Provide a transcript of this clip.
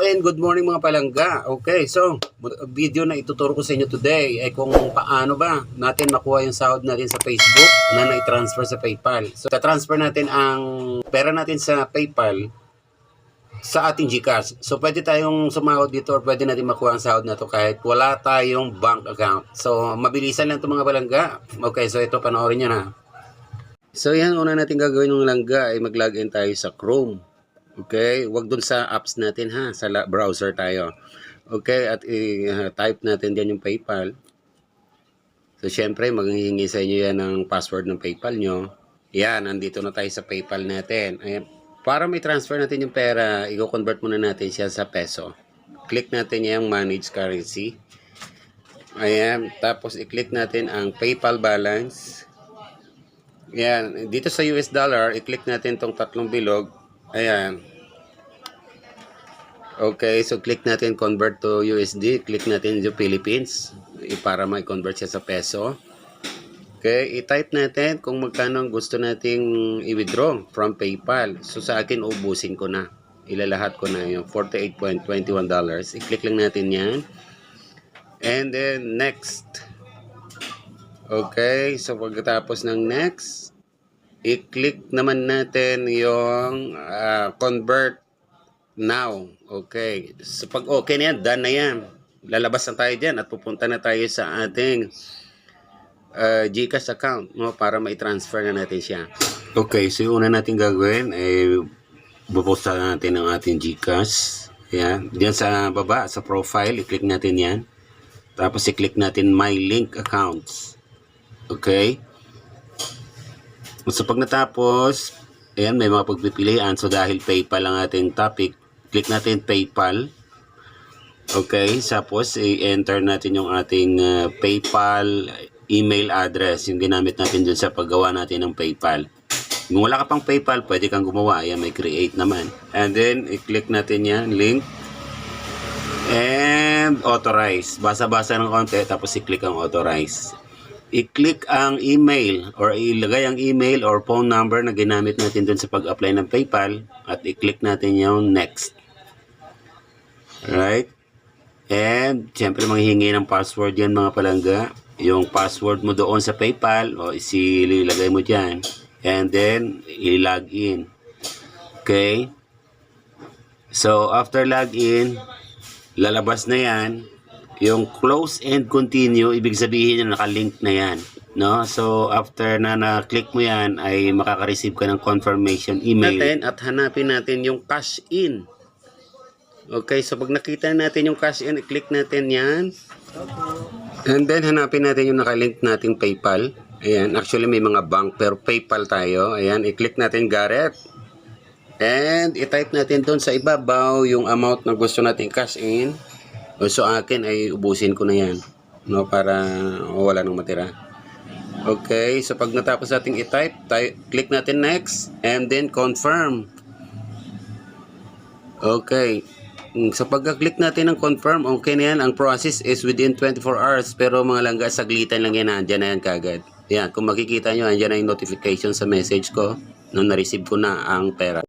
And good morning mga palangga. Okay, so video na ituturo ko sa inyo today ay kung paano ba natin makuha yung sahod natin sa Facebook na na-transfer sa PayPal. So, ta-transfer natin ang pera natin sa PayPal sa ating GCash. So, pwede tayong sumahod dito or pwede natin makuha ang sahod na to kahit wala tayong bank account. So, mabilisan lang ito mga palangga. Okay, so ito panoorin nyo na. So, yan, una natin gagawin ng langga ay mag-login tayo sa Chrome. Okay, wag dun sa apps natin ha, sa browser tayo. Okay, at i-type natin diyan yung PayPal. So, syempre, maghihingi sa inyo yan ng password ng PayPal nyo. Yan, nandito na tayo sa PayPal natin. Ayan. Para may transfer natin yung pera, i-convert muna natin siya sa peso. Click natin yung manage currency. Ayan, tapos i-click natin ang PayPal balance. Yan, dito sa US dollar, i-click natin tong tatlong bilog. Ayan. Okay, so click natin convert to USD. Click natin yung Philippines para ma-convert siya sa peso. Okay, i-type natin kung magkano ang gusto nating i-withdraw from PayPal. So sa akin, ubusin ko na. Ilalahat ko na yung $48.21. I-click lang natin yan. And then next. Okay, so pagkatapos ng next, i-click naman natin yung ah, convert now. Okay. So pag okay na yan, done na yan. Lalabas na tayo dyan at pupunta na tayo sa ating uh, GCash account no, para mai-transfer na natin siya. Okay, so yung una natin gagawin ay buposta natin ang ating GCash. Yan. Diyan sa baba, sa profile, i-click natin yan. Tapos i-click natin My Link Accounts. Okay. So pag natapos, ayan, may mga pagpipilian. So dahil PayPal ang ating topic, click natin PayPal. Okay, tapos i-enter natin yung ating uh, PayPal email address, yung ginamit natin dun sa paggawa natin ng PayPal. Kung wala ka pang PayPal, pwede kang gumawa. Ayan, may create naman. And then, i-click natin yan, link. And authorize. Basa-basa ng konti, tapos i-click ang authorize i-click ang email or ilagay ang email or phone number na ginamit natin dun sa pag-apply ng PayPal at i-click natin yung next. Alright? And, syempre manghihingi ng password yan mga palangga. Yung password mo doon sa PayPal, o isilagay mo dyan. And then, i-log in. Okay? So, after login, lalabas na yan yung close and continue, ibig sabihin na nakalink na yan. No? So, after na na-click mo yan, ay makaka-receive ka ng confirmation email. Natin at hanapin natin yung cash in. Okay, so pag nakita natin yung cash in, i-click natin yan. And then, hanapin natin yung nakalink nating PayPal. Ayan, actually may mga bank pero PayPal tayo. Ayan, i-click natin Garrett. And i-type natin doon sa ibabaw yung amount na gusto nating cash in. So akin ay ubusin ko na yan. No, para wala nang matira. Okay, so pag natapos nating i-type, ty- click natin next and then confirm. Okay. Mm, So pagka-click natin ng confirm, okay na yan. Ang process is within 24 hours. Pero mga langga, saglitan lang yan. Andyan na yan kagad. Yan, kung makikita nyo, andyan na yung notification sa message ko nung na-receive ko na ang pera.